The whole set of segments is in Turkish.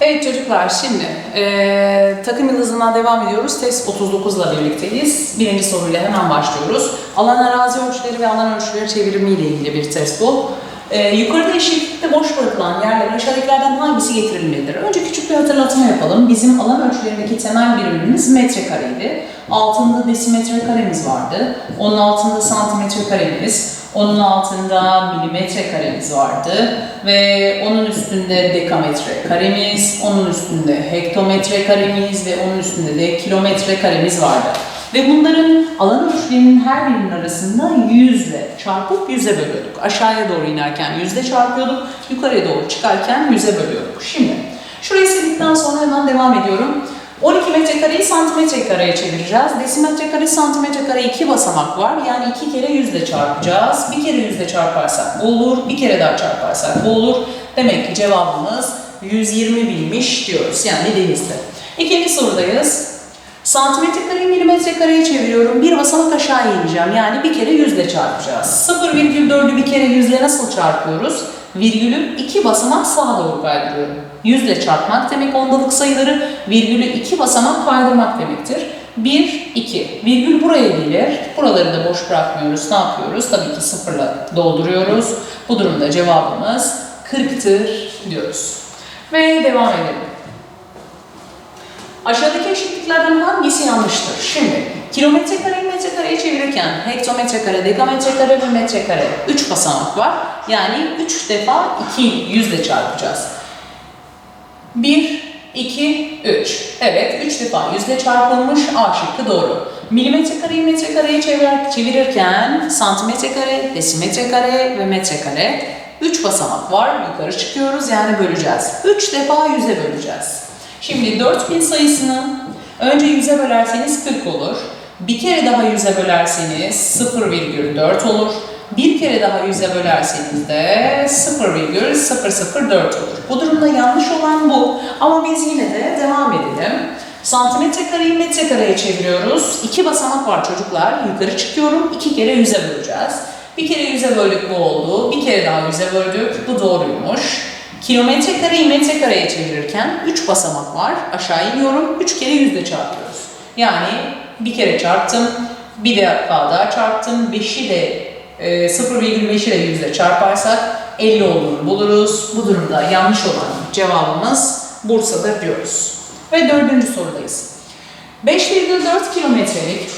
Evet çocuklar şimdi eee takım yıldızından devam ediyoruz. Test 39 ile birlikteyiz. Birinci soruyla hemen başlıyoruz. Alan arazi ölçüleri ve alan ölçüleri çevirimi ile ilgili bir test bu. Eee yukarıda eşitlikte boş bırakılan yerlere aşağıdakilerden hangisi getirilmelidir? Önce küçük bir hatırlatma yapalım. Bizim alan ölçülerindeki temel birimimiz metrekareydi. Altında desimetre karemiz vardı. Onun altında santimetre karemiz. Onun altında milimetre karemiz vardı ve onun üstünde dekametre karemiz, onun üstünde hektometre karemiz ve onun üstünde de kilometre karemiz vardı. Ve bunların alan ölçülerinin her birinin arasında yüzle çarpıp yüze bölüyorduk. Aşağıya doğru inerken yüzle çarpıyorduk, yukarıya doğru çıkarken yüze bölüyorduk. Şimdi şurayı sildikten sonra hemen devam ediyorum. 12 metrekareyi santimetre kareye çevireceğiz. Desimetre kare, santimetre kare iki basamak var. Yani iki kere yüzle çarpacağız. Bir kere yüzle çarparsak olur. Bir kere daha çarparsak olur. Demek ki cevabımız 120 binmiş diyoruz. Yani denizde. İkinci sorudayız. Santimetre kareyi milimetre kareye çeviriyorum. Bir basamak aşağı ineceğim. Yani bir kere yüzle çarpacağız. 0,4'ü bir kere yüzle nasıl çarpıyoruz? Virgülü iki basamak sağa doğru kaydırıyorum. Yüzle çarpmak demek ondalık sayıları, virgülü iki basamak kaydırmak demektir. 1, 2. Virgül buraya gelir. Buraları da boş bırakmıyoruz. Ne yapıyoruz? Tabii ki sıfırla dolduruyoruz. Bu durumda cevabımız 40'tır diyoruz. Ve devam edelim. Aşağıdaki eşitliklerden hangisi yanlıştır? Şimdi kilometre kareyi metre kareye çevirirken hektometre kare, dekametre kare ve metre kare 3 basamak var. Yani 3 defa 2 yüzle çarpacağız. 1, 2, 3. Evet 3 defa yüzle çarpılmış A şıkkı doğru. Milimetre kareyi metre kareye çevir- çevirirken santimetre kare, desimetre kare ve metre kare 3 basamak var. Yukarı çıkıyoruz yani böleceğiz. 3 defa yüze böleceğiz. Şimdi 4000 sayısını önce 100'e bölerseniz 40 olur. Bir kere daha 100'e bölerseniz 0,4 olur. Bir kere daha 100'e bölerseniz de 0,004 olur. Bu durumda yanlış olan bu. Ama biz yine de devam edelim. Santimetre kareyi metre kareye çeviriyoruz. İki basamak var çocuklar. Yukarı çıkıyorum. iki kere 100'e böleceğiz. Bir kere 100'e böldük bu oldu. Bir kere daha 100'e böldük. Bu doğruymuş. Kilometre kareyi metre kareye çevirirken 3 basamak var. Aşağı iniyorum. 3 kere yüzle çarpıyoruz. Yani bir kere çarptım. Bir defa daha çarptım. 5'i de e, 0,5'i de yüzle çarparsak 50 olduğunu buluruz. Bu durumda yanlış olan cevabımız Bursa'dır diyoruz. Ve dördüncü sorudayız. 5,4 kilometrelik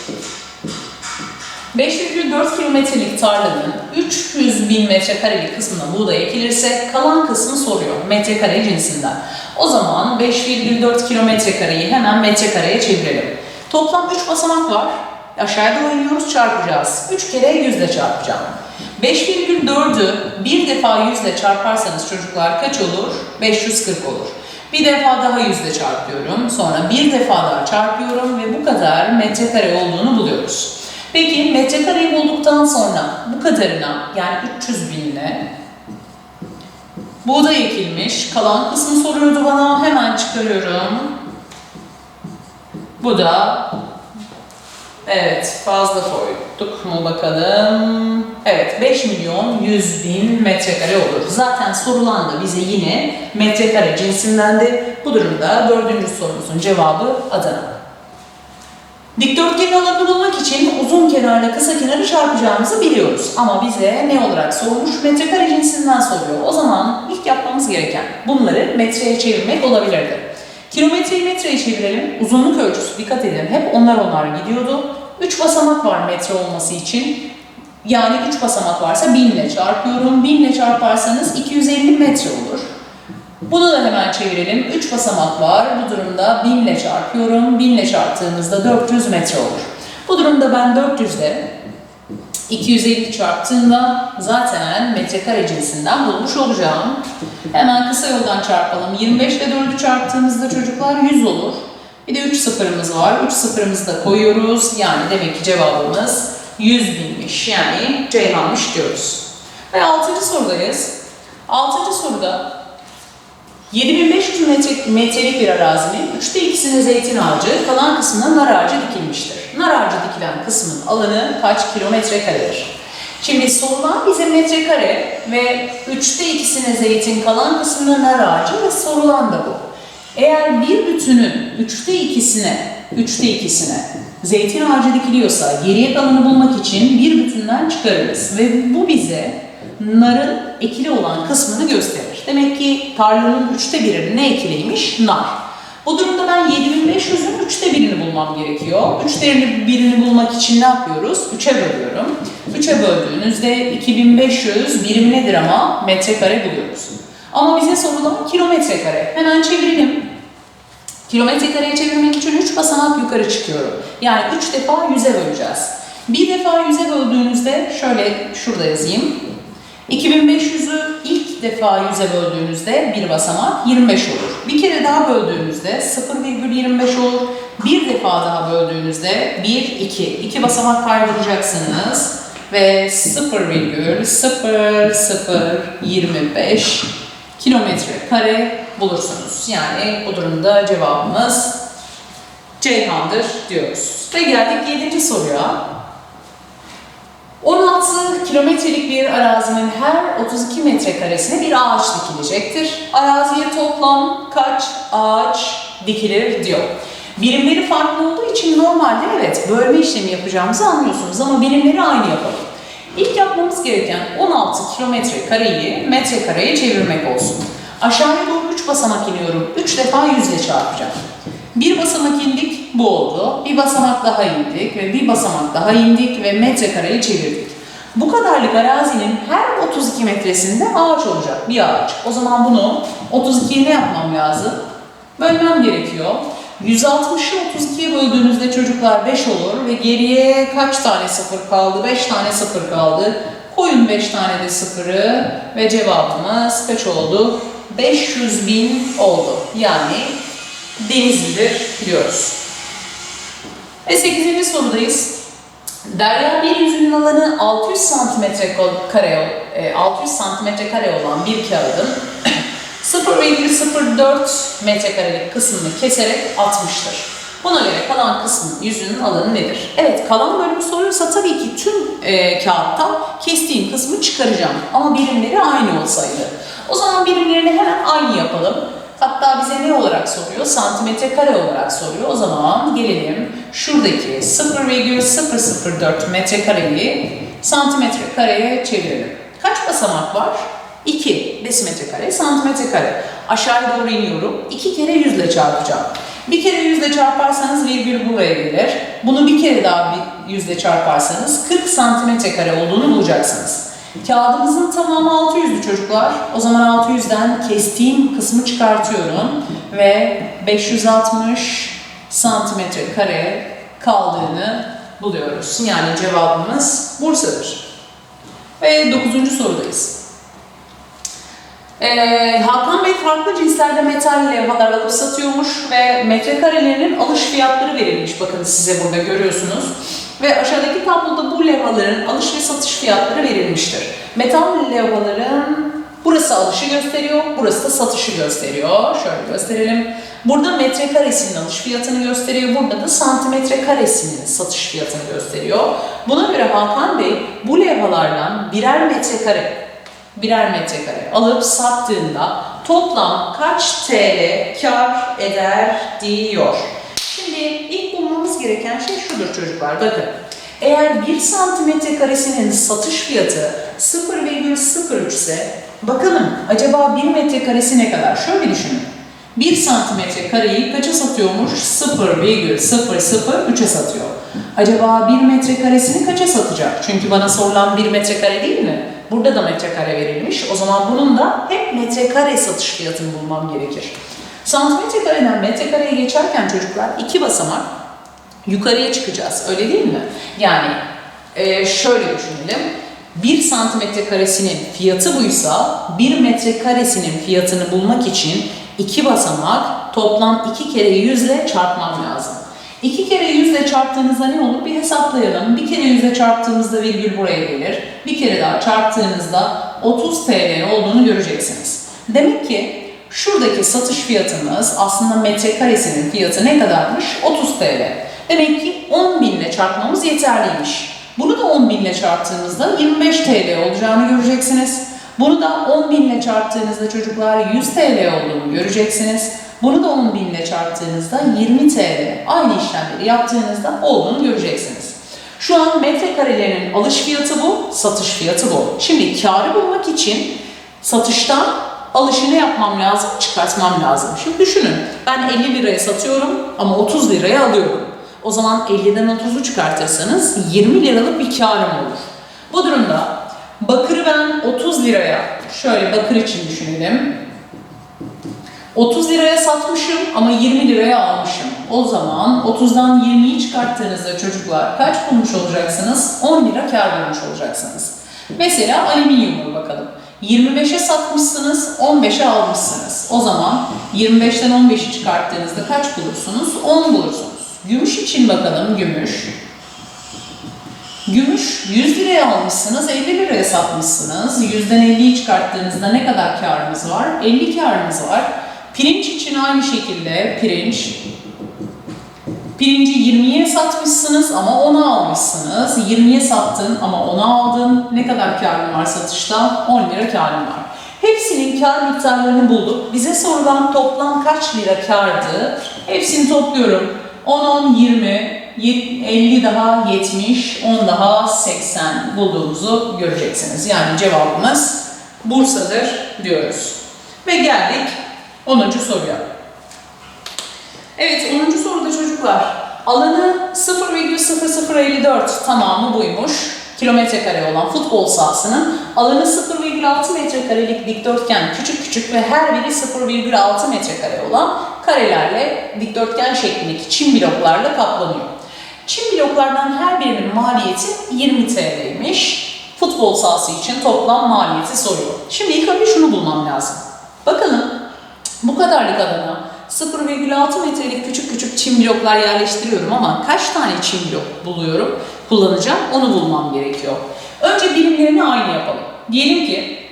5,4 kilometrelik tarlanın 300 bin metrekarelik kısmına buğday ekilirse kalan kısmı soruyor metrekare cinsinden. O zaman 5,4 kilometrekareyi hemen metrekareye çevirelim. Toplam 3 basamak var. Aşağıya doğru iniyoruz çarpacağız. 3 kere 100 ile çarpacağım. 5,4'ü bir defa 100 ile çarparsanız çocuklar kaç olur? 540 olur. Bir defa daha 100 ile çarpıyorum. Sonra bir defa daha çarpıyorum ve bu kadar metrekare olduğunu buluyoruz. Peki metrekareyi bulduktan sonra bu kadarına yani 300 binle buğday ekilmiş. Kalan kısmı soruyordu bana. Hemen çıkarıyorum. Bu da evet fazla koyduk mu bakalım. Evet 5 milyon 100 bin metrekare olur. Zaten sorulan da bize yine metrekare cinsindendi. Bu durumda dördüncü sorumuzun cevabı Adana. Dikdörtgenin alanını bulmak için uzun kenarla kısa kenarı çarpacağımızı biliyoruz. Ama bize ne olarak sormuş? Metrekare cinsinden soruyor. O zaman ilk yapmamız gereken bunları metreye çevirmek olabilirdi. Kilometreyi metreye çevirelim. Uzunluk ölçüsü dikkat edin. Hep onlar onlar gidiyordu. 3 basamak var metre olması için. Yani 3 basamak varsa 1000 ile çarpıyorum. 1000 ile çarparsanız 250 metre olur. Bunu da hemen çevirelim. 3 basamak var. Bu durumda 1000 ile çarpıyorum. 1000 ile çarptığımızda 400 metre olur. Bu durumda ben 400 ile 250 çarptığımda zaten metrekare cinsinden bulmuş olacağım. Hemen kısa yoldan çarpalım. 25 ile 4'ü çarptığımızda çocuklar 100 olur. Bir de 3 sıfırımız var. 3 sıfırımızı da koyuyoruz. Yani demek ki cevabımız 100 binmiş. Yani Ceyhan'mış diyoruz. Ve 6. sorudayız. 6. soruda 7500 metre, metrelik bir arazinin üçte ikisine zeytin ağacı, kalan kısmına nar ağacı dikilmiştir. Nar ağacı dikilen kısmın alanı kaç kilometre karedir? Şimdi sorulan bize metrekare ve üçte ikisine zeytin kalan kısmına nar ağacı ve sorulan da bu. Eğer bir bütünün üçte ikisine, üçte ikisine zeytin ağacı dikiliyorsa geriye kalanı bulmak için bir bütünden çıkarırız. Ve bu bize narın ekili olan kısmını gösterir. Demek ki tarlanın üçte biri ne ekiliymiş? Nar. Bu durumda ben 7500'ün üçte birini bulmam gerekiyor. Üçte birini bulmak için ne yapıyoruz? 3'e bölüyorum. 3'e böldüğünüzde 2500 birimi nedir ama metrekare buluyoruz. Ama bize sorulan kilometre kare. Hemen çevirelim. Kilometre kareye çevirmek için 3 basamak yukarı çıkıyorum. Yani 3 defa 100'e böleceğiz. Bir defa 100'e böldüğünüzde şöyle şurada yazayım. 2500'ü ilk defa 100'e böldüğünüzde bir basamak 25 olur. Bir kere daha böldüğünüzde 0,25 olur. Bir defa daha böldüğünüzde 1, 2. İki basamak kaydıracaksınız ve 0,0025 kilometre kare bulursunuz. Yani bu durumda cevabımız Ceyhan'dır diyoruz. Ve geldik 7. soruya. 16 kilometrelik bir arazinin her 32 metrekaresine bir ağaç dikilecektir. Araziye toplam kaç ağaç dikilir diyor. Birimleri farklı olduğu için normalde evet bölme işlemi yapacağımızı anlıyorsunuz ama birimleri aynı yapalım. İlk yapmamız gereken 16 kilometre kareyi metrekareye çevirmek olsun. Aşağıya doğru 3 basamak iniyorum. 3 defa 100 ile çarpacağım. Bir basamak indik, bu oldu. Bir basamak daha indik ve bir basamak daha indik ve metrekareyi çevirdik. Bu kadarlık arazinin her 32 metresinde ağaç olacak, bir ağaç. O zaman bunu 32'ye ne yapmam lazım? Bölmem gerekiyor. 160'ı 32'ye böldüğünüzde çocuklar 5 olur ve geriye kaç tane sıfır kaldı? 5 tane sıfır kaldı. Koyun 5 tane de sıfırı ve cevabımız kaç oldu? 500 bin oldu. Yani Denizli'dir diyoruz. Ve 8. sorudayız. Derya bir yüzünün alanı 600 santimetre kare, e, 600 santimetre kare olan bir kağıdın 0,04 metrekarelik kısmını keserek atmıştır. Buna göre kalan kısmın yüzünün alanı nedir? Evet, kalan bölümü soruyorsa tabii ki tüm e, kağıttan kestiğim kısmı çıkaracağım. Ama birimleri aynı olsaydı. O zaman birimlerini hemen aynı yapalım. Hatta bize ne olarak soruyor? Santimetre kare olarak soruyor. O zaman gelelim şuradaki 0,004 metrekareyi santimetre kareye çevirelim. Kaç basamak var? 2 desimetre kare, santimetre kare. Aşağıya doğru iniyorum. 2 kere 100 ile çarpacağım. Bir kere 100 ile çarparsanız virgül buraya gelir. Bunu bir kere daha bir 100 ile çarparsanız 40 santimetre kare olduğunu bulacaksınız. Kağıdımızın tamamı 600'lü çocuklar. O zaman 600'den kestiğim kısmı çıkartıyorum ve 560 santimetre kare kaldığını buluyoruz. Yani cevabımız Bursa'dır. Ve 9. sorudayız. Ee, Hakan Bey farklı cinslerde metal levhalar alıp satıyormuş ve metrekarelerinin alış fiyatları verilmiş. Bakın size burada görüyorsunuz. Ve aşağıdaki tabloda bu levhaların alış ve satış fiyatları verilmiştir. Metal levhaların burası alışı gösteriyor, burası da satışı gösteriyor. Şöyle gösterelim. Burada metrekaresinin alış fiyatını gösteriyor, burada da santimetre karesinin satış fiyatını gösteriyor. Buna göre Hakan Bey bu levhalardan birer metrekare birer metrekare alıp sattığında toplam kaç TL kar eder diyor. Şimdi ilk bulmamız gereken şey şudur çocuklar. Bakın. Eğer 1 santimetre karesinin satış fiyatı 0,03 ise bakalım acaba 1 metrekaresi ne kadar? Şöyle düşünün. 1 santimetre kareyi kaça satıyormuş? 0,003'e satıyor. Acaba 1 metrekaresini kaça satacak? Çünkü bana sorulan 1 metrekare değil mi? Burada da metrekare verilmiş. O zaman bunun da hep metrekare satış fiyatını bulmam gerekir. Santimetre kareden metrekareye geçerken çocuklar iki basamak yukarıya çıkacağız. Öyle değil mi? Yani e, şöyle düşünelim. 1 santimetre karesinin fiyatı buysa 1 metrekaresinin fiyatını bulmak için iki basamak toplam iki kere 100 ile çarpmam lazım. 2 kere 100 ile çarptığınızda ne olur? Bir hesaplayalım. Bir kere 100 ile çarptığımızda virgül buraya gelir. Bir kere daha çarptığınızda 30 TL olduğunu göreceksiniz. Demek ki şuradaki satış fiyatımız aslında metrekaresinin fiyatı ne kadarmış? 30 TL. Demek ki 10 bin ile çarpmamız yeterliymiş. Bunu da 10 bin ile çarptığımızda 25 TL olacağını göreceksiniz. Bunu da 10 bin ile çarptığınızda çocuklar 100 TL olduğunu göreceksiniz. Bunu da 10 bin ile çarptığınızda 20 TL aynı işlemleri yaptığınızda olduğunu göreceksiniz. Şu an metrekarilerinin alış fiyatı bu, satış fiyatı bu. Şimdi karı bulmak için satıştan alışı ne yapmam lazım? Çıkartmam lazım. Şimdi düşünün ben 50 liraya satıyorum ama 30 liraya alıyorum. O zaman 50'den 30'u çıkartırsanız 20 liralık bir karım olur. Bu durumda bakırı ben 30 liraya, şöyle bakır için düşünelim. 30 liraya satmışım ama 20 liraya almışım. O zaman 30'dan 20'yi çıkarttığınızda çocuklar kaç bulmuş olacaksınız? 10 lira kar bulmuş olacaksınız. Mesela alüminyumu bakalım. 25'e satmışsınız, 15'e almışsınız. O zaman 25'ten 15'i çıkarttığınızda kaç bulursunuz? 10 bulursunuz. Gümüş için bakalım, gümüş. Gümüş 100 liraya almışsınız, 50 liraya satmışsınız. 100'den 50'yi çıkarttığınızda ne kadar karınız var? 50 karınız var. Pirinç için aynı şekilde pirinç. Pirinci 20'ye satmışsınız ama 10'a almışsınız. 20'ye sattın ama 10'a aldın. Ne kadar karın var satışta? 10 lira karın var. Hepsinin kar miktarlarını bulduk. Bize sorulan toplam kaç lira kardı? Hepsini topluyorum. 10, 10, 20, 50 daha 70, 10 daha 80 bulduğumuzu göreceksiniz. Yani cevabımız Bursa'dır diyoruz. Ve geldik 10. soruya. Evet 10. soruda çocuklar alanı 0,0054 tamamı buymuş. Kilometre kare olan futbol sahasının alanı 0,6 metrekarelik dikdörtgen küçük küçük ve her biri 0,6 metrekare olan karelerle dikdörtgen şeklindeki çim bloklarla kaplanıyor. Çim bloklardan her birinin maliyeti 20 TL'ymiş. Futbol sahası için toplam maliyeti soruyor. Şimdi ilk önce şunu bulmam lazım. Bakalım bu kadarlık alana 0,6 metrelik küçük küçük çim bloklar yerleştiriyorum ama kaç tane çim blok buluyorum, kullanacağım onu bulmam gerekiyor. Önce birimlerini aynı yapalım. Diyelim ki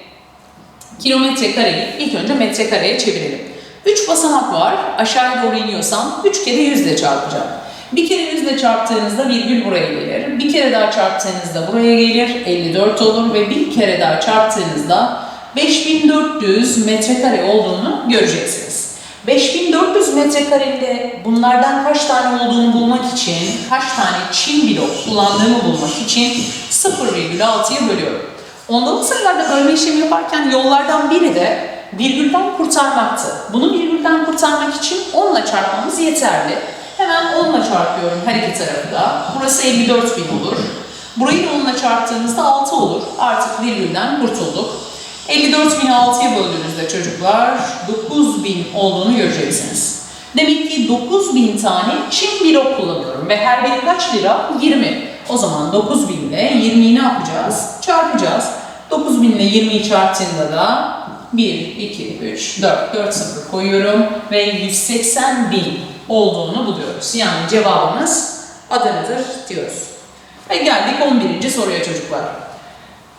kilometre kareyi ilk önce metrekareye çevirelim. 3 basamak var. Aşağıya doğru iniyorsam 3 kere 100 ile çarpacağım. Bir kere 100 ile çarptığınızda virgül buraya gelir. Bir kere daha çarptığınızda buraya gelir. 54 olur ve bir kere daha çarptığınızda 5400 metrekare olduğunu göreceksiniz. 5400 metrekarede bunlardan kaç tane olduğunu bulmak için, kaç tane çim blok kullandığımı bulmak için 0,6'ya bölüyorum. Ondalık sayılarda bölme işlemi yaparken yollardan biri de virgülden kurtarmaktı. Bunu virgülden kurtarmak için 10 ile çarpmamız yeterli. Hemen 10 ile çarpıyorum her iki tarafı da. Burası 54 bin olur. Burayı da 10 ile çarptığımızda 6 olur. Artık virgülden kurtulduk. 54 bini 6'ya böldüğünüzde çocuklar 9000 olduğunu göreceksiniz. Demek ki 9000 tane çim blok kullanıyorum ve her biri kaç lira? 20. O zaman 9000 ile 20'yi ne yapacağız? Çarpacağız. 9000 ile 20'yi çarptığında da 1, 2, 3, 4, 4 sıfır koyuyorum ve 180 bin olduğunu buluyoruz. Yani cevabımız Adana'dır diyoruz. Ve geldik 11. soruya çocuklar.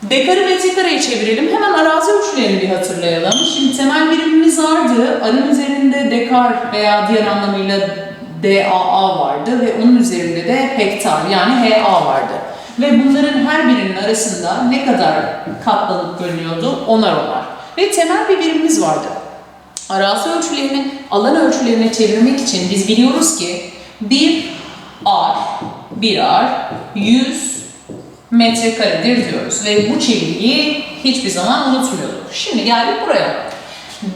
Dekarı metrekareye çevirelim. Hemen arazi ölçülerini bir hatırlayalım. Şimdi temel birimimiz vardı. Arın üzerinde dekar veya diğer anlamıyla DAA vardı ve onun üzerinde de hektar yani HA vardı. Ve bunların her birinin arasında ne kadar katlanıp bölünüyordu? Onar onar. Ve temel bir birimimiz vardı. Arazi ölçülerini alan ölçülerine çevirmek için biz biliyoruz ki bir ar, bir ar, 100 metrekaredir diyoruz ve bu çeviriyi hiçbir zaman unutmuyorduk. Şimdi geldik buraya.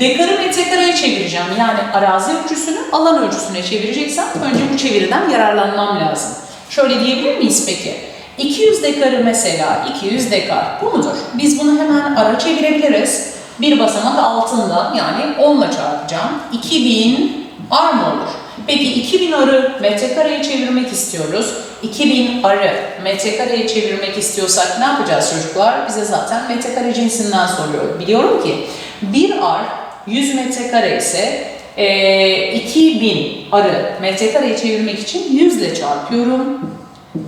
Dekarı metrekareye çevireceğim. Yani arazi ölçüsünü alan ölçüsüne çevireceksem önce bu çeviriden yararlanmam lazım. Şöyle diyebilir miyiz peki? 200 dekarı mesela 200 dekar. Bu mudur? Biz bunu hemen ara çevirebiliriz. Bir basamak altında yani 10 ile çarpacağım. 2000 ar mı olur? Peki 2000 arı metrekareye çevirmek istiyoruz. 2000 arı metrekareye çevirmek istiyorsak ne yapacağız çocuklar? Bize zaten metrekare cinsinden soruyor. Biliyorum ki bir ar 100 metrekare ise e, 2000 arı metrekareye çevirmek için 100 ile çarpıyorum.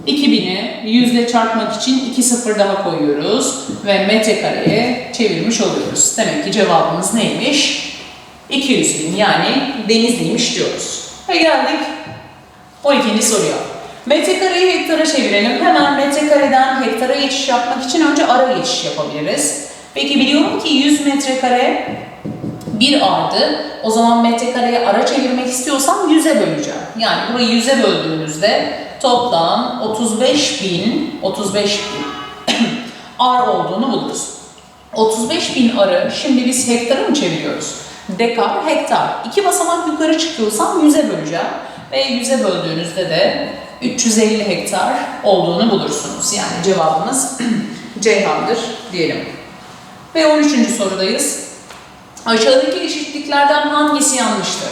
2000'i 100 ile çarpmak için 2 sıfır daha koyuyoruz ve metrekareye çevirmiş oluyoruz. Demek ki cevabımız neymiş? 200 bin yani denizliymiş diyoruz. Ve geldik 12. soruya. Metrekareyi hektara çevirelim. Hemen metrekareden hektara geçiş yapmak için önce ara geçiş yapabiliriz. Peki biliyorum ki 100 metrekare bir ardı. O zaman metrekareye ara çevirmek istiyorsam 100'e böleceğim. Yani burayı 100'e böldüğümüzde toplam 35 bin, 35 bin ar olduğunu buluruz. 35 bin arı şimdi biz hektara mı çeviriyoruz? Dekar, hektar. İki basamak yukarı çıkıyorsam 100'e böleceğim. Ve 100'e böldüğünüzde de 350 hektar olduğunu bulursunuz. Yani cevabımız Ceyhan'dır diyelim. Ve 13. sorudayız. Aşağıdaki eşitliklerden hangisi yanlıştır?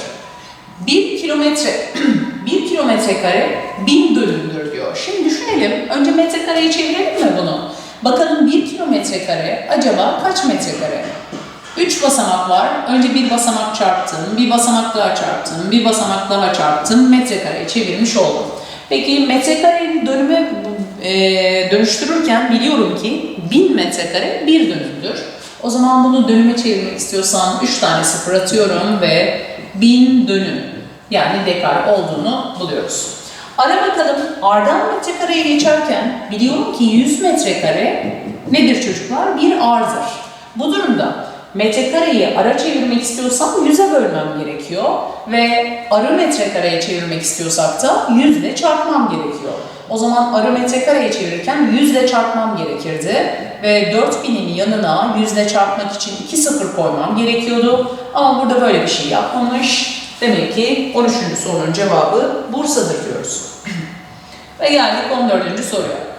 1 kilometre, 1 kilometre kare 1000 dönümdür diyor. Şimdi düşünelim, önce metrekareye çevirelim mi bunu? Bakalım 1 kilometre kare acaba kaç metrekare? 3 basamak var. Önce bir basamak çarptım, bir basamak daha çarptım, bir basamak daha çarptım, metrekareye çevirmiş oldum. Peki metrekareyi dönüme e, dönüştürürken biliyorum ki 1000 metrekare bir dönümdür. O zaman bunu dönüme çevirmek istiyorsam 3 tane sıfır atıyorum ve 1000 dönüm yani dekar olduğunu buluyoruz. Ara bakalım R'dan metrekareye geçerken biliyorum ki 100 metrekare nedir çocuklar? Bir R'dır. Bu durumda metrekareyi ara çevirmek istiyorsam 100'e bölmem gerekiyor ve arı metrekareye çevirmek istiyorsak da 100 ile çarpmam gerekiyor. O zaman arı metrekareye çevirirken 100 ile çarpmam gerekirdi ve 4000'in yanına 100 ile çarpmak için 2 sıfır koymam gerekiyordu. Ama burada böyle bir şey yapmamış. Demek ki 13. sorunun cevabı Bursa'dır diyoruz. ve geldik 14. soruya.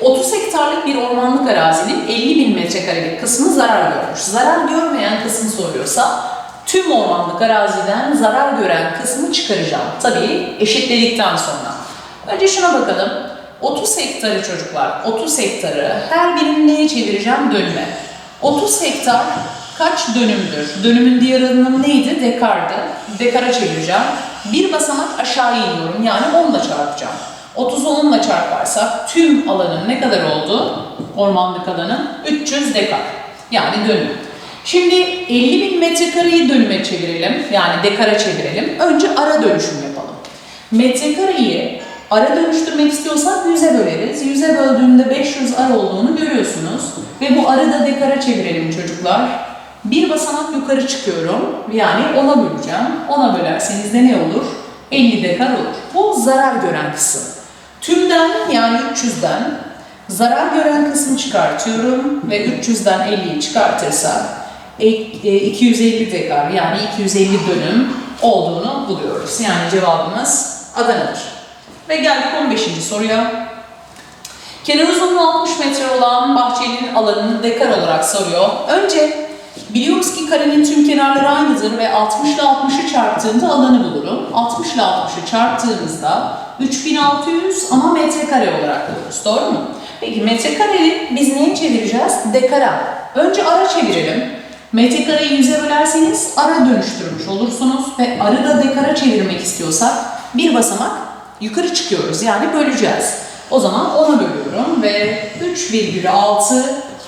30 hektarlık bir ormanlık arazinin 50 bin metrekarelik kısmı zarar görmüş. Zarar görmeyen kısmı soruyorsa tüm ormanlık araziden zarar gören kısmı çıkaracağım. Tabii eşitledikten sonra. Önce şuna bakalım. 30 hektarı çocuklar, 30 hektarı her birini neye çevireceğim? Dönüme. 30 hektar kaç dönümdür? Dönümün diğer anlamı neydi? Dekardı. Dekara çevireceğim. Bir basamak aşağı iniyorum. Yani 10 ile çarpacağım. 30'u 10 ile çarparsak tüm alanın ne kadar oldu? Ormanlık alanın 300 dekar. Yani dönüm. Şimdi 50 bin metrekareyi dönüme çevirelim. Yani dekara çevirelim. Önce ara dönüşüm yapalım. Metrekareyi ara dönüştürmek istiyorsak 100'e böleriz. 100'e böldüğünde 500 ar olduğunu görüyorsunuz. Ve bu arı da dekara çevirelim çocuklar. Bir basamak yukarı çıkıyorum. Yani 10'a böleceğim. 10'a bölerseniz de ne olur? 50 dekar olur. Bu zarar gören kısım. Tümden yani 300'den zarar gören kısmı çıkartıyorum ve 300'den 50'yi çıkartırsak e, 250 dekar yani 250 dönüm olduğunu buluyoruz. Yani cevabımız Adana'dır. Ve geldik 15. soruya. Kenar uzunluğu 60 metre olan bahçenin alanını dekar olarak soruyor. Önce biliyoruz ki karenin tüm kenarları aynıdır ve 60 ile 60'ı çarptığında alanı bulurum. 60 ile 60'ı çarptığımızda 3600 ama metrekare olarak buluruz. Doğru mu? Peki metrekareyi biz neye çevireceğiz? Dekara. Önce ara çevirelim. Metrekareyi 100'e bölerseniz ara dönüştürmüş olursunuz ve arı da dekara çevirmek istiyorsak bir basamak yukarı çıkıyoruz. Yani böleceğiz. O zaman ona bölüyorum ve 3,6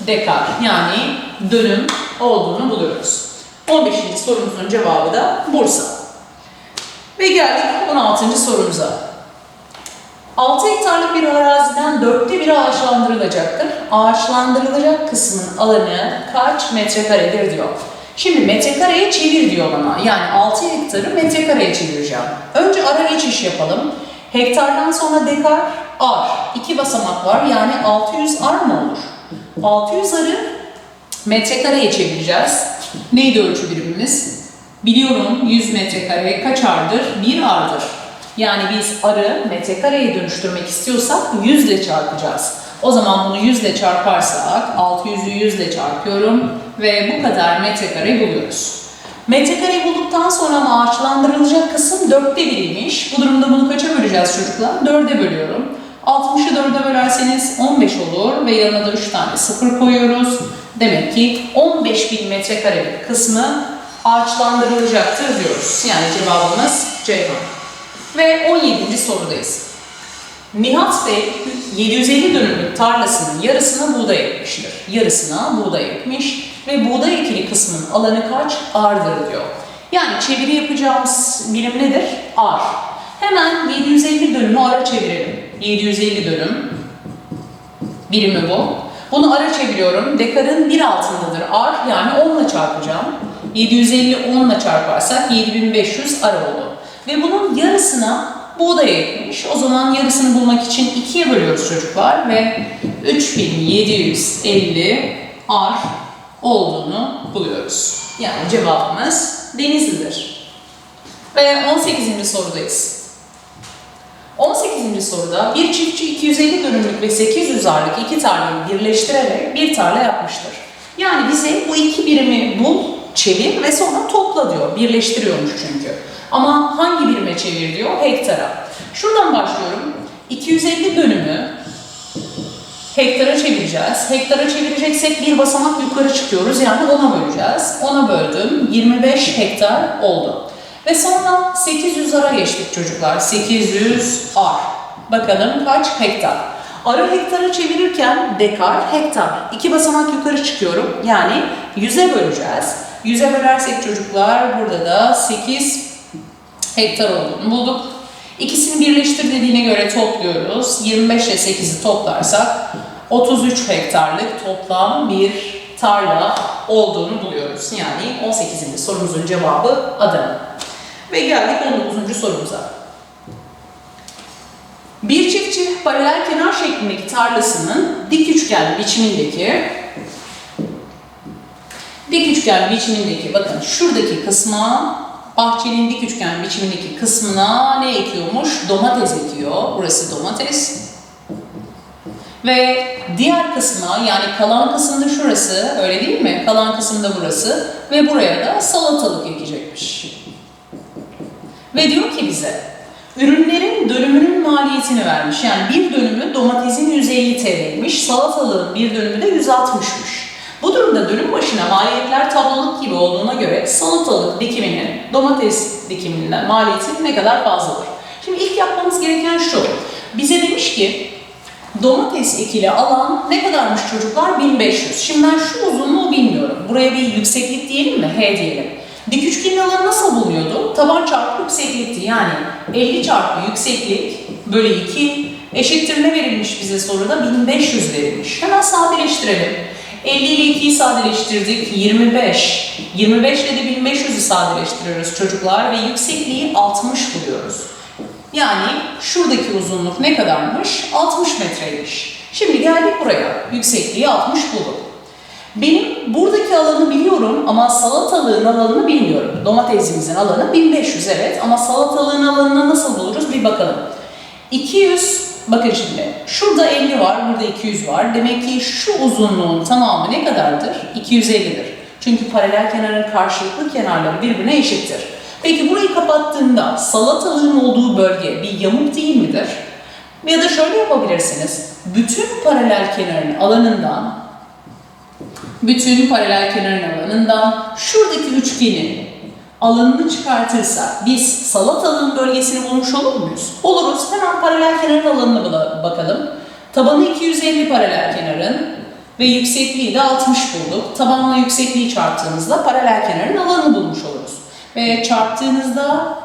dekar yani dönüm olduğunu buluyoruz. 15. sorumuzun cevabı da Bursa. Ve geldik 16. sorumuza. 6 hektarlık bir araziden dörtte biri ağaçlandırılacaktır. Ağaçlandırılacak kısmın alanı kaç metrekaredir diyor. Şimdi metrekareye çevir diyor bana. Yani 6 hektarı metrekareye çevireceğim. Önce ara geçiş yapalım. Hektardan sonra dekar, ar. İki basamak var yani 600 ar mı olur? 600 arı metrekareye çevireceğiz. Neydi ölçü birimimiz? Biliyorum 100 metrekare kaç ardır? 1 ardır. Yani biz arı metrekareye dönüştürmek istiyorsak 100 ile çarpacağız. O zaman bunu 100 ile çarparsak 600'ü 100 ile çarpıyorum ve bu kadar metrekare buluyoruz. Metrekare bulduktan sonra ama ağaçlandırılacak kısım dörtte biriymiş. Bu durumda bunu kaça böleceğiz çocuklar? Dörde bölüyorum. 60'ı dörde bölerseniz 15 olur ve yanına da 3 tane sıfır koyuyoruz. Demek ki 15 bin metrekarelik kısmı ağaçlandırılacaktır diyoruz. Yani cevabımız Ceyhan. Ve 17. sorudayız. Nihat Bey 750 dönümlük tarlasının yarısına buğday ekmiştir. Yarısına buğday ekmiş ve buğday ekili kısmının alanı kaç? Ardır diyor. Yani çeviri yapacağımız birim nedir? Ar. Hemen 750 dönümü ara çevirelim. 750 dönüm birimi bu. Bunu ara çeviriyorum. Dekarın bir altındadır ar. Yani 10 ile çarpacağım. 750 10 ile çarparsak 7500 ar oldu. Ve bunun yarısına buğday ekmiş. O zaman yarısını bulmak için 2'ye bölüyoruz çocuklar ve 3750 ar olduğunu buluyoruz. Yani cevabımız Denizli'dir. Ve 18. sorudayız. 18. soruda bir çiftçi 250 dönümlük ve 800 arlık iki tarlayı birleştirerek bir tarla yapmıştır. Yani bize bu iki birimi bul, çevir ve sonra topla diyor. Birleştiriyormuş çünkü. Ama hangi birime çevir diyor? Hektara. Şuradan başlıyorum. 250 dönümü hektara çevireceğiz. Hektara çevireceksek bir basamak yukarı çıkıyoruz. Yani 10'a böleceğiz. 10'a böldüm. 25 hektar oldu. Ve sonra 800 ara geçtik çocuklar. 800 ar. Bakalım kaç hektar? Arı hektara çevirirken dekar hektar. İki basamak yukarı çıkıyorum. Yani 100'e böleceğiz. 100'e bölersek çocuklar burada da 8 hektar olduğunu bulduk. İkisini birleştir dediğine göre topluyoruz. 25 ile 8'i toplarsak 33 hektarlık toplam bir tarla olduğunu buluyoruz. Yani 18. sorumuzun cevabı Adana. Ve geldik 19. sorumuza. Bir çiftçi paralel kenar şeklindeki tarlasının dik üçgen biçimindeki üçgen biçimindeki bakın şuradaki kısma bahçenin dik üçgen biçimindeki kısmına ne ekiyormuş? Domates ekiyor. Burası domates. Ve diğer kısma yani kalan kısımda şurası öyle değil mi? Kalan kısımda burası ve buraya da salatalık ekecekmiş. Ve diyor ki bize ürünlerin dönümünün maliyetini vermiş. Yani bir dönümü domatesin 150 TL'ymiş, salatalığın bir dönümü de 160'mış. Bu durumda dönüm başına maliyetler tabloluk gibi olduğuna göre salatalık dikiminin domates dikiminden maliyeti ne kadar fazladır? Şimdi ilk yapmamız gereken şu. Bize demiş ki domates ekili alan ne kadarmış çocuklar? 1500. Şimdi ben şu uzunluğu bilmiyorum. Buraya bir yükseklik diyelim mi? H diyelim. Dik üçgenin alanı nasıl bulunuyordu? Taban çarpı yükseklikti. Yani 50 çarpı yükseklik bölü 2 eşittir ne verilmiş bize soruda? 1500 verilmiş. Hemen sadeleştirelim. 50 ile 2'yi sadeleştirdik. 25. 25 ile de 1500'ü sadeleştiriyoruz çocuklar ve yüksekliği 60 buluyoruz. Yani şuradaki uzunluk ne kadarmış? 60 metreymiş. Şimdi geldik buraya. Yüksekliği 60 bulduk. Benim buradaki alanı biliyorum ama salatalığın alanını bilmiyorum. Domatesimizin alanı 1500 evet ama salatalığın alanını nasıl buluruz bir bakalım. 200 bakın şimdi şurada 50 var burada 200 var. Demek ki şu uzunluğun tamamı ne kadardır? 250'dir. Çünkü paralel kenarın karşılıklı kenarları birbirine eşittir. Peki burayı kapattığında salatalığın olduğu bölge bir yamuk değil midir? Ya da şöyle yapabilirsiniz. Bütün paralel kenarın alanından bütün paralel kenarın alanından şuradaki üçgenin alanını çıkartırsak biz salatalığın bölgesini bulmuş olur muyuz? Oluruz. Hemen paralel kenarın alanına bakalım. Tabanı 250 paralel kenarın ve yüksekliği de 60 bulduk. Tabanla yüksekliği çarptığımızda paralel kenarın alanını bulmuş oluruz. Ve çarptığınızda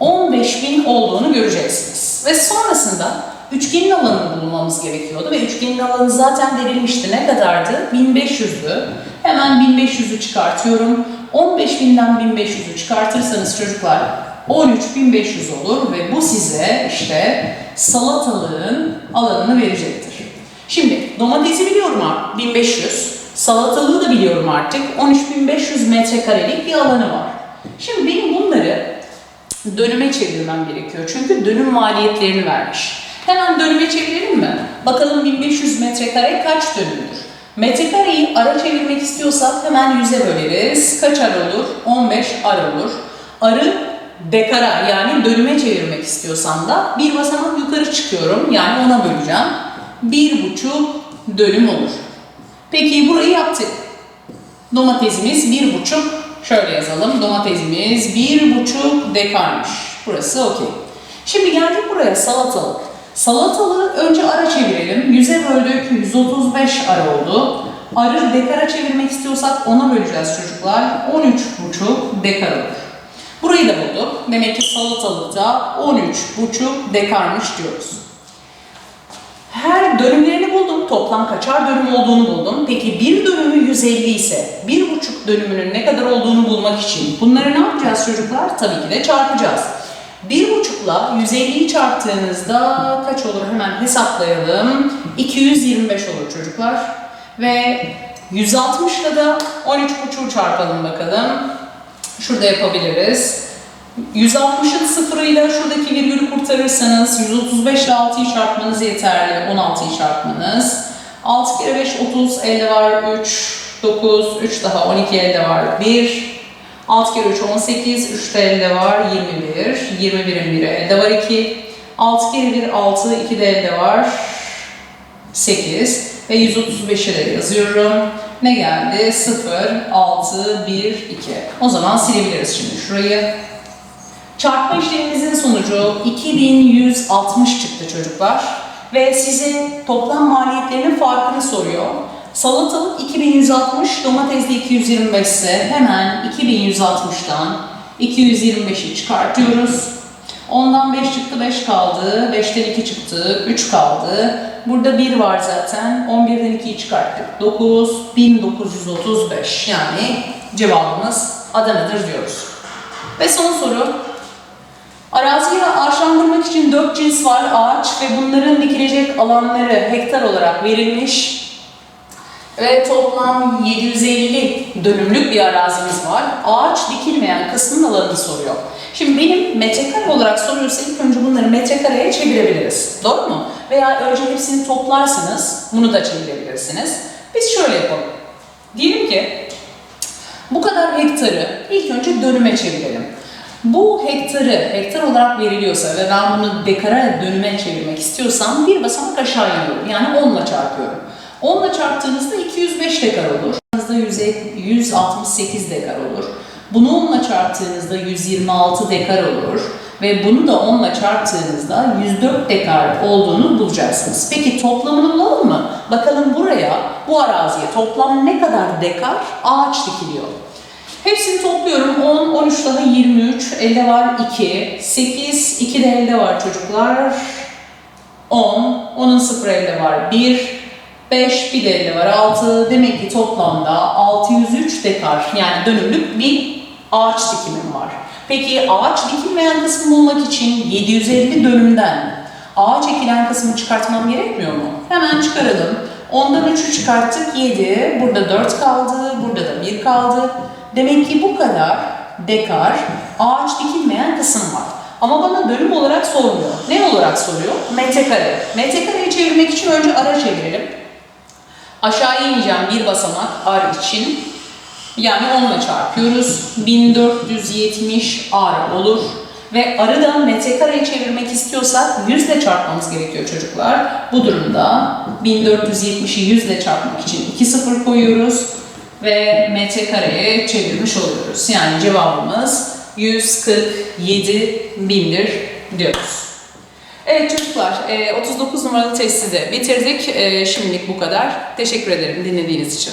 15.000 olduğunu göreceksiniz. Ve sonrasında üçgenin alanını bulmamız gerekiyordu ve üçgenin alanı zaten verilmişti. Ne kadardı? 1500'dü. Hemen 1500'ü çıkartıyorum. 15.000'den 1500'ü çıkartırsanız çocuklar 13.500 olur ve bu size işte salatalığın alanını verecektir. Şimdi domatesi biliyorum ha 1500. Salatalığı da biliyorum artık. 13.500 metrekarelik bir alanı var. Şimdi benim bunları dönüme çevirmem gerekiyor. Çünkü dönüm maliyetlerini vermiş. Hemen dönüme çevirelim mi? Bakalım 1500 metrekare kaç dönümdür? Metrekareyi ara çevirmek istiyorsak hemen yüze böleriz. Kaç ar olur? 15 ar olur. Arı dekara yani dönüme çevirmek istiyorsam da bir basamak yukarı çıkıyorum. Yani ona böleceğim. Bir buçuk dönüm olur. Peki burayı yaptık. Domatesimiz bir buçuk, şöyle yazalım. Domatesimiz bir buçuk dekarmış. Burası okey. Şimdi geldik buraya salatalık. Salatalığı önce ara çevirelim. 100'e böldük 135 ara oldu. Arı dekara çevirmek istiyorsak ona böleceğiz çocuklar. 13,5 dekar olur. Burayı da bulduk. Demek ki salatalıkta 13,5 dekarmış diyoruz. Her dönümlerini buldum. Toplam kaçar dönüm olduğunu buldum. Peki bir dönümü 150 ise bir buçuk dönümünün ne kadar olduğunu bulmak için bunları ne yapacağız çocuklar? Tabii ki de çarpacağız. Bir buçukla 150'yi çarptığınızda kaç olur hemen hesaplayalım. 225 olur çocuklar. Ve 160'la da 13,5'u çarpalım bakalım. Şurada yapabiliriz. 160'ın sıfırıyla şuradaki virgülü kurtarırsanız 135 ile 6'yı çarpmanız yeterli. 16'yı çarpmanız. 6 kere 5 30 elde var 3 9 3 daha 12 elde var 1 6 kere 3 18 3 de elde var 21 21'in biri elde var 2 6 kere 1 6 2 de elde var 8 ve 135'i de yazıyorum. Ne geldi? 0, 6, 1, 2. O zaman silebiliriz şimdi şurayı. Çarpma işlemimizin sonucu 2160 çıktı çocuklar. Ve sizin toplam maliyetlerinin farkını soruyor. Salatalık 2160, domates de 225 ise hemen 2160'dan 225'i çıkartıyoruz. Ondan 5 çıktı 5 kaldı, 5'ten 2 çıktı 3 kaldı. Burada 1 var zaten, 11'den 2'yi çıkarttık. 9, 1935 yani cevabımız Adana'dır diyoruz. Ve son soru. Araziyi ağaçlandırmak için 4 cins var ağaç ve bunların dikilecek alanları hektar olarak verilmiş. Ve toplam 750 dönümlük bir arazimiz var. Ağaç dikilmeyen kısmın alanını soruyor. Şimdi benim metrekare olarak soruyorsa ilk önce bunları metrekareye çevirebiliriz. Doğru mu? Veya önce hepsini toplarsınız, bunu da çevirebilirsiniz. Biz şöyle yapalım. Diyelim ki bu kadar hektarı ilk önce dönüme çevirelim. Bu hektarı hektar olarak veriliyorsa ve ben bunu dekara dönüme çevirmek istiyorsam bir basamak aşağı iniyorum. Yani 10 ile çarpıyorum. 10 ile çarptığınızda 205 dekar olur. 168 dekar olur. Bunu 10 ile çarptığınızda 126 dekar olur. Ve bunu da 10 ile çarptığınızda 104 dekar olduğunu bulacaksınız. Peki toplamını bulalım mı? Bakalım buraya, bu araziye toplam ne kadar dekar ağaç dikiliyor? Hepsini topluyorum. 10, 13 daha 23, elde var 2, 8, 2 de elde var çocuklar. 10, 10'un 0 elde var 1, 5, bir var 6. Demek ki toplamda 603 dekar yani dönümlük bir ağaç dikimim var. Peki ağaç dikilmeyen kısmı bulmak için 750 dönümden ağaç ekilen kısmı çıkartmam gerekmiyor mu? Hemen çıkaralım. 10'dan 3'ü çıkarttık 7, burada 4 kaldı, burada da 1 kaldı. Demek ki bu kadar dekar ağaç dikilmeyen kısım var. Ama bana dönüm olarak sormuyor. Ne olarak soruyor? Metrekare. Metrekareyi çevirmek için önce ara çevirelim. Aşağıya ineceğim bir basamak ar için. Yani 10 ile çarpıyoruz. 1470 ar olur. Ve arı da metrekareye çevirmek istiyorsak 100 ile çarpmamız gerekiyor çocuklar. Bu durumda 1470'i 100 ile çarpmak için 2 sıfır koyuyoruz ve metrekareye çevirmiş oluyoruz. Yani cevabımız 147 bindir diyoruz. Evet çocuklar, e, 39 numaralı testi de bitirdik. E, Şimdilik bu kadar. Teşekkür ederim dinlediğiniz için.